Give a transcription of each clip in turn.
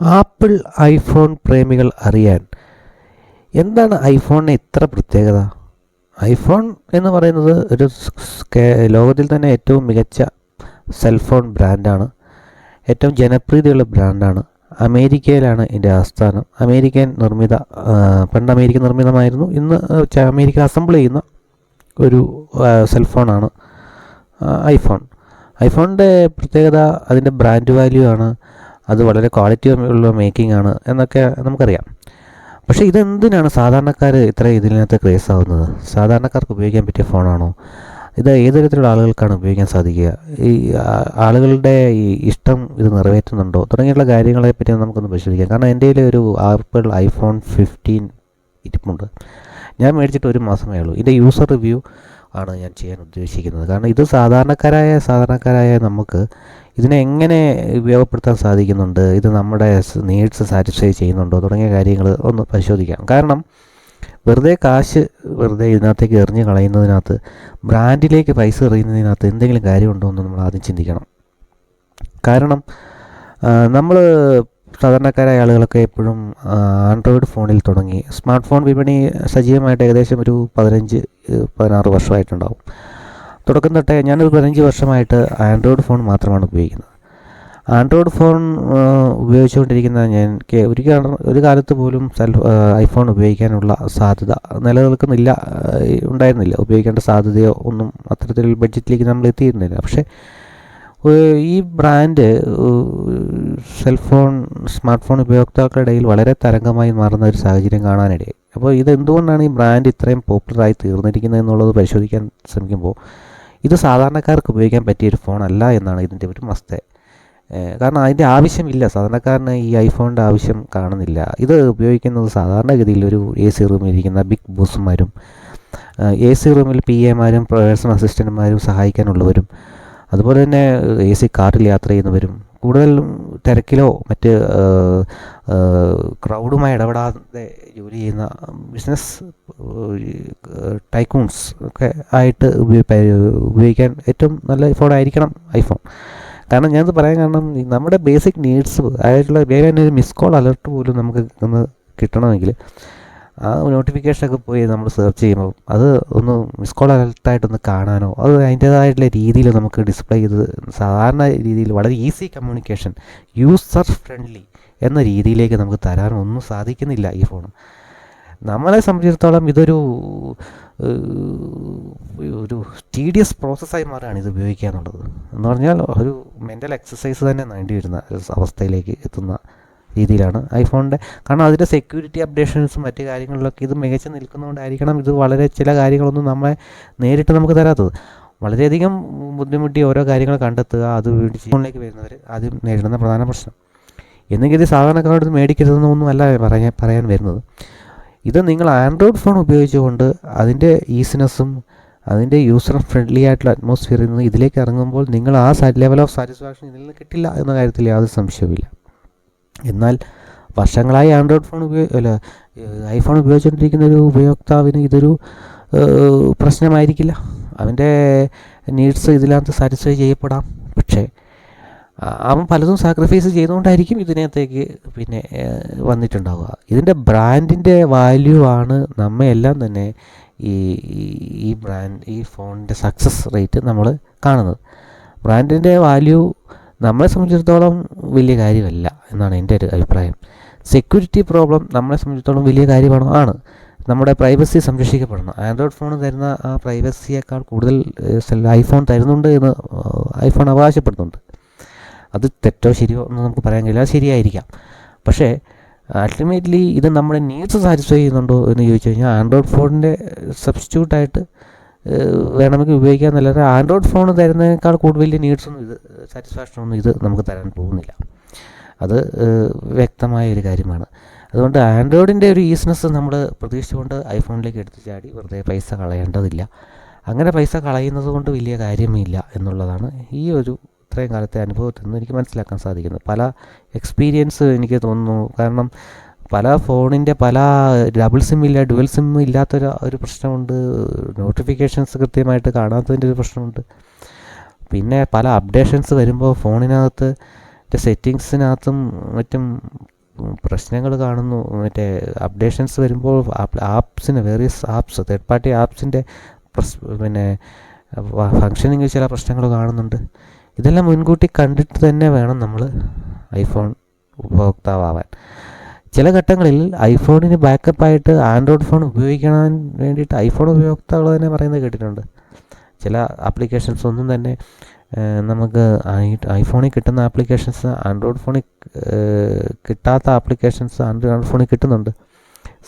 Apple iPhone പ്രേമികൾ അറിയാൻ എന്താണ് ഐഫോണിന് ഇത്ര പ്രത്യേകത? ഐഫോൺ എന്ന് പറയുന്നത് ഒരു ലോകത്തിൽ തന്നെ ഏറ്റവും മികച്ച സെൽഫോൺ ബ്രാൻഡാണ്. ഏറ്റവും ജനപ്രീതിയുള്ള ബ്രാൻഡാണ്. അമേരിക്കയിലാണ് ഇതിന്റെ ആസ്ഥാനം. അമേരിക്കൻ നിർമ്മിത പണ്ട് അമേരിക്കൻ നിർമ്മിതമായിരുന്നു. ഇന്ന് അമേരിക്ക അസംബിൾ ചെയ്യുന്ന ഒരു സെൽഫോണാണ് ഐഫോൺ. ഐഫോണിന്റെ പ്രത്യേകത അതിന്റെ ബ്രാൻഡ് വാല്യൂ ആണ്. അത് വളരെ ക്വാളിറ്റി ഉള്ള മേക്കിംഗ് ആണ് എന്നൊക്കെ നമുക്കറിയാം. പക്ഷേ ഇതെന്തിനാണ് സാധാരണക്കാർ ഇത്ര ഇതിനകത്ത് ക്രേസ് ആവുന്നത്? സാധാരണക്കാർക്ക് ഉപയോഗിക്കാൻ പറ്റിയ ഫോണാണോ ഇത് ഏത് തരത്തിലുള്ള ആളുകൾക്കാണ് ഉപയോഗിക്കാൻ സാധിക്കുക? ഈ ആളുകളുടെ ഈ ഇഷ്ടം ഇത് നിറവേറ്റുന്നുണ്ടോ? തുടങ്ങിയുള്ള കാര്യങ്ങളെ പറ്റി നമുക്കൊന്ന് പരിശോധിക്കാം. കാരണം എന്റെ ഒരു ആപ്പിൾ ഐഫോൺ ഫിഫ്റ്റീൻ ഇരിപ്പുണ്ട്. ഞാൻ മേടിച്ചിട്ട് ഒരു മാസമേ ഉള്ളൂ. ഇതിന്റെ യൂസർ റിവ്യൂ ആണ് ഞാൻ ചെയ്യാൻ ഉദ്ദേശിക്കുന്നത്. കാരണം ഇത് സാധാരണക്കാരായ സാധാരണക്കാരായ നമുക്ക് ഇതിനെ എങ്ങനെ ഉപയോഗപ്പെടുത്താൻ സാധിക്കുന്നുണ്ട്? ഇത് നമ്മുടെ നീഡ്സ് സാറ്റിസ്ഫൈ ചെയ്യുന്നുണ്ടോ? തുടങ്ങിയ കാര്യങ്ങൾ ഒന്ന് പരിശോധിക്കാം. കാരണം വെറുതെ കാശ് വെറുതെ ഇതിനകത്തേക്ക് എറിഞ്ഞ് കളയുന്നതിനകത്ത് ബ്രാൻഡിലേക്ക് പൈസ എറിയുന്നതിനകത്ത് എന്തെങ്കിലും കാര്യമുണ്ടോ എന്ന് നമ്മൾ ആദ്യം ചിന്തിക്കണം. കാരണം നമ്മൾ സാധാരണക്കാരായ ആളുകളൊക്കെ എപ്പോഴും ആൻഡ്രോയിഡ് ഫോണിൽ തുടങ്ങി. സ്മാർട്ട് ഫോൺ വിപണി സജീവമായിട്ട് ഏകദേശം ഒരു പതിനഞ്ച് പതിനാറ് വർഷമായിട്ടുണ്ടാവും. തുടക്കം തൊട്ടേ ഞാനൊരു പതിനഞ്ച് വർഷമായിട്ട് ആൻഡ്രോയിഡ് ഫോൺ മാത്രമാണ് ഉപയോഗിക്കുന്നത്. ആൻഡ്രോയിഡ് ഫോൺ ഉപയോഗിച്ചുകൊണ്ടിരിക്കുന്ന ഞാൻ എനിക്ക് ഒരു ഒരു കാലത്ത് പോലും സെൽ ഐഫോൺ ഉപയോഗിക്കാനുള്ള സാധ്യത നിലനിൽക്കുന്നില്ല ഉണ്ടായിരുന്നില്ല. ഉപയോഗിക്കേണ്ട സാധ്യതയോ ഒന്നും അത്തരത്തിൽ ബഡ്ജറ്റിലേക്ക് നമ്മൾ എത്തിയിരുന്നില്ല. പക്ഷേ ഈ ബ്രാൻഡ് സെൽഫോൺ സ്മാർട്ട് ഫോൺ ഉപയോക്താക്കളുടെ ഇടയിൽ വളരെ തരംഗമായി മാറുന്ന ഒരു സാഹചര്യം കാണാനിടയായി. അപ്പോൾ ഇത് എന്തുകൊണ്ടാണ് ഈ ബ്രാൻഡ് ഇത്രയും പോപ്പുലറായി തീർന്നിരിക്കുന്നത് എന്നുള്ളത് പരിശോധിക്കാൻ ശ്രമിക്കുമ്പോൾ ഇത് സാധാരണക്കാർക്ക് ഉപയോഗിക്കാൻ പറ്റിയ ഒരു ഫോണല്ല എന്നാണ് ഇതിന്റെ ഒരു മസ്തേ. കാരണം അതിന്റെ ആവശ്യമില്ല. സാധാരണക്കാരന് ഈ ഐഫോണിന്റെ ആവശ്യം കാണുന്നില്ല. ഇത് ഉപയോഗിക്കുന്നത് സാധാരണഗതിയിൽ ഒരു എ സി റൂമിൽ ഇരിക്കുന്ന ബിഗ് ബോസുമാരും എ സി റൂമിൽ പി എമാരും പേഴ്സണൽ അസിസ്റ്റന്റുമാരും സഹായിക്കാനുള്ളവരും അതുപോലെ തന്നെ എ സി കാറിൽ യാത്ര ചെയ്യുന്നവരും കൂടുതലും തിരക്കിലോ മറ്റ് ക്രൗഡുമായി ഇടപെടാതെ ജോലി ചെയ്യുന്ന ബിസിനസ് ടൈക്കൂൺസ് ഒക്കെ ആയിട്ട് ഉപയോഗി- ഉപയോഗിക്കാൻ ഏറ്റവും നല്ല ഫോൺ ആയിരിക്കണം ഐഫോൺ കാരണം ഞാനത് പറയാൻ കാരണം നമ്മുടെ ബേസിക് നീഡ്സ് അതായിട്ടുള്ള വേറെ മിസ് കോൾ അലർട്ട് പോലും നമുക്ക് ഒന്ന് കിട്ടണമെങ്കിൽ ആ നോട്ടിഫിക്കേഷനൊക്കെ പോയി നമ്മൾ സെർച്ച് ചെയ്യുമ്പോൾ അത് ഒന്ന് മിസ് കോൾ അലർട്ടായിട്ടൊന്ന് കാണാനോ അത് അതിന്റേതായിട്ടുള്ള രീതിയിൽ നമുക്ക് ഡിസ്പ്ലേ ചെയ്ത് സാധാരണ രീതിയിൽ വളരെ ഈസി കമ്മ്യൂണിക്കേഷൻ യൂസർ ഫ്രണ്ട്ലി എന്ന രീതിയിലേക്ക് നമുക്ക് തരാനോ ഒന്നും സാധിക്കുന്നില്ല ഈ ഫോൺ നമ്മളെ സംബന്ധിച്ചിടത്തോളം ഇതൊരു ഒരു ടീഡിയസ് പ്രോസസ്സായി മാറുകയാണ് ഇത് ഉപയോഗിക്കുക എന്നുള്ളത്. എന്ന് പറഞ്ഞാൽ ഒരു മെന്റൽ എക്സസൈസ് തന്നെ നേണ്ടി വരുന്ന അവസ്ഥയിലേക്ക് എത്തുന്ന രീതിയിലാണ്. ഐഫോണിന്റെ കാരണം അതിന്റെ സെക്യൂരിറ്റി അപ്ഡേഷൻസും മറ്റു കാര്യങ്ങളിലൊക്കെ ഇത് മികച്ച നിൽക്കുന്നതുകൊണ്ടായിരിക്കണം ഇത് വളരെ ചില കാര്യങ്ങളൊന്നും നമ്മളെ നേരിട്ട് നമുക്ക് തരാത്തത്. വളരെയധികം ബുദ്ധിമുട്ടി ഓരോ കാര്യങ്ങൾ കണ്ടെത്തുക അത് ഫോണിലേക്ക് വരുന്നവർ ആദ്യം നേരിടുന്ന പ്രധാന പ്രശ്നം. എന്നെങ്കിൽ ഇത് സാധാരണക്കാരോട് മേടിക്കരുതെന്നൊന്നും അല്ല പറയാൻ പറയാൻ വരുന്നത്. ഇത് നിങ്ങൾ ആൻഡ്രോയിഡ് ഫോൺ ഉപയോഗിച്ചുകൊണ്ട് അതിന്റെ ഈസിനെസ്സും അതിന്റെ യൂസർ ഫ്രണ്ട്ലി ആയിട്ടുള്ള അറ്റ്മോസ്ഫിയറിൽ നിന്ന് ഇതിലേക്ക് ഇറങ്ങുമ്പോൾ നിങ്ങൾ ആ ലെവൽ ഓഫ് സാറ്റിസ്ഫാക്ഷൻ ഇതിൽ നിന്ന് കിട്ടില്ല എന്ന കാര്യത്തിൽ യാതൊരു സംശയവുമില്ല. എന്നാൽ വർഷങ്ങളായി ആൻഡ്രോയിഡ് ഫോൺ ഉപയോഗ അല്ല ഐഫോൺ ഉപയോഗിച്ചുകൊണ്ടിരിക്കുന്ന ഒരു ഉപയോക്താവിന് ഇതൊരു പ്രശ്നമായിരിക്കില്ല. അവന്റെ നീഡ്സ് ഇതിനകത്ത് സാറ്റിസ്ഫൈ ചെയ്യപ്പെടാം. പക്ഷേ അവൻ പലതും സാക്രിഫൈസ് ചെയ്തുകൊണ്ടായിരിക്കും ഇതിനകത്തേക്ക് പിന്നെ വന്നിട്ടുണ്ടാവുക. ഇതിന്റെ ബ്രാൻഡിന്റെ വാല്യൂ ആണ് നമ്മയെല്ലാം തന്നെ ഈ ഈ- ബ്രാൻഡ് ഈ ഫോണിന്റെ സക്സസ് റേറ്റ് നമ്മൾ കാണുന്നത്. ബ്രാൻഡിന്റെ വാല്യൂ നമ്മളെ സംബന്ധിച്ചിടത്തോളം വലിയ കാര്യമല്ല എന്നാണ് എന്റെ ഒരു അഭിപ്രായം. സെക്യൂരിറ്റി പ്രോബ്ലം നമ്മളെ സംബന്ധിച്ചിടത്തോളം വലിയ കാര്യമാണോ ആണ്. നമ്മുടെ പ്രൈവസി സംരക്ഷിക്കപ്പെടണം. ആൻഡ്രോയിഡ് ഫോൺ തരുന്ന ആ പ്രൈവസിയേക്കാൾ കൂടുതൽ ഐഫോൺ തരുന്നുണ്ട് എന്ന് ഐഫോൺ അവകാശപ്പെടുന്നുണ്ട്. അത് തെറ്റോ ശരിയോ എന്ന് നമുക്ക് പറയാൻ കഴിയില്ല. അത് ശരിയായിരിക്കാം. പക്ഷേ അൾട്ടിമേറ്റ്ലി ഇത് നമ്മുടെ നീഡ്സ് സാറ്റിസ്ഫൈ ചെയ്യുന്നുണ്ടോ എന്ന് ചോദിച്ചു കഴിഞ്ഞാൽ ആൻഡ്രോയിഡ് ഫോണിന്റെ സബ്സ്റ്റിറ്റ്യൂട്ടായിട്ട് വേണമെങ്കിൽ ഉപയോഗിക്കാൻ നല്ല ആൻഡ്രോയിഡ് ഫോൺ തരുന്നതിനേക്കാൾ കൂടുതൽ വലിയ നീഡ്സൊന്നും ഇത് സാറ്റിസ്ഫാക്ഷൻ ഒന്നും ഇത് നമുക്ക് തരാൻ പോകുന്നില്ല. അത് വ്യക്തമായ ഒരു കാര്യമാണ്. അതുകൊണ്ട് ആൻഡ്രോയിഡിന്റെ ഒരു ഈസ്നെസ് നമ്മൾ പ്രതീക്ഷിച്ചുകൊണ്ട് ഐഫോണിലേക്ക് എടുത്തു ചാടി വെറുതെ പൈസ കളയേണ്ടതില്ല. അങ്ങനെ പൈസ കളയുന്നത് കൊണ്ട് വലിയ കാര്യമില്ല എന്നുള്ളതാണ് ഈ ഒരു ഇത്രയും കാലത്തെ അനുഭവത്തിൽ നിന്ന് എനിക്ക് മനസ്സിലാക്കാൻ സാധിക്കുന്നത്. പല എക്സ്പീരിയൻസ് എനിക്ക് തോന്നുന്നു. കാരണം പല ഫോണിന്റെ പല ഡബിൾ സിം ഇല്ല ഡുവൽ സിം ഇല്ലാത്തൊരു ഒരു പ്രശ്നമുണ്ട്. നോട്ടിഫിക്കേഷൻസ് കൃത്യമായിട്ട് കാണാത്തതിന്റെ ഒരു പ്രശ്നമുണ്ട്. പിന്നെ പല അപ്ഡേഷൻസ് വരുമ്പോൾ ഫോണിനകത്ത് സെറ്റിങ്സിനകത്തും മറ്റും പ്രശ്നങ്ങൾ കാണുന്നു. മറ്റേ അപ്ഡേഷൻസ് വരുമ്പോൾ ആപ്സിന് വേറിയസ് ആപ്സ് തേർഡ് പാർട്ടി ആപ്സിന്റെ പിന്നെ ഫങ്ഷനിങ് ചില പ്രശ്നങ്ങൾ കാണുന്നുണ്ട്. ഇതെല്ലാം മുൻകൂട്ടി കണ്ടിട്ട് തന്നെ വേണം നമ്മൾ ഐഫോൺ ഉപഭോക്താവാൻ ചില ഘട്ടങ്ങളിൽ ഐഫോണിന് ബാക്കപ്പായിട്ട് ആൻഡ്രോയിഡ് ഫോൺ ഉപയോഗിക്കാൻ വേണ്ടിയിട്ട് ഐഫോൺ ഉപയോക്താക്കൾ തന്നെ പറയുന്നത് കേട്ടിട്ടുണ്ട്. ചില ആപ്ലിക്കേഷൻസ് ഒന്നും തന്നെ നമുക്ക് ഐഫോണിൽ കിട്ടുന്ന ആപ്ലിക്കേഷൻസ് ആൻഡ്രോയിഡ് ഫോണിൽ കിട്ടാത്ത ആപ്ലിക്കേഷൻസ് ആൻഡ്രോയിഡ് ഫോണിൽ കിട്ടുന്നുണ്ട്.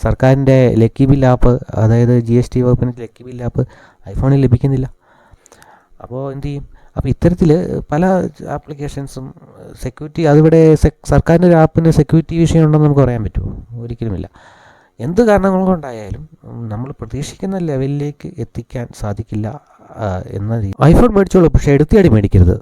സർക്കാരിന്റെ ലക്കി ബിൽ ആപ്പ് അതായത് ജി എസ് ടി വകുപ്പിന്റെ ലക്കി ബിൽ ആപ്പ് ഐഫോണിൽ ലഭിക്കുന്നില്ല. അപ്പോൾ എന്തു ചെയ്യും? അപ്പോൾ ഇത്തരത്തിൽ പല ആപ്ലിക്കേഷൻസും സെക്യൂരിറ്റി അതിവിടെ സർക്കാരിന്റെ ഒരു ആപ്പിന് സെക്യൂരിറ്റി വിഷയം ഉണ്ടെന്ന് നമുക്ക് പറയാൻ പറ്റുമോ? ഒരിക്കലുമില്ല. എന്ത് കാരണങ്ങൾ കൊണ്ടായാലും നമ്മൾ പ്രതീക്ഷിക്കുന്ന ലെവലിലേക്ക് എത്തിക്കാൻ സാധിക്കില്ല എന്ന രീതി ഐഫോൺ മേടിച്ചോളൂ പക്ഷേ എടുത്തിയാടി മേടിക്കരുത്.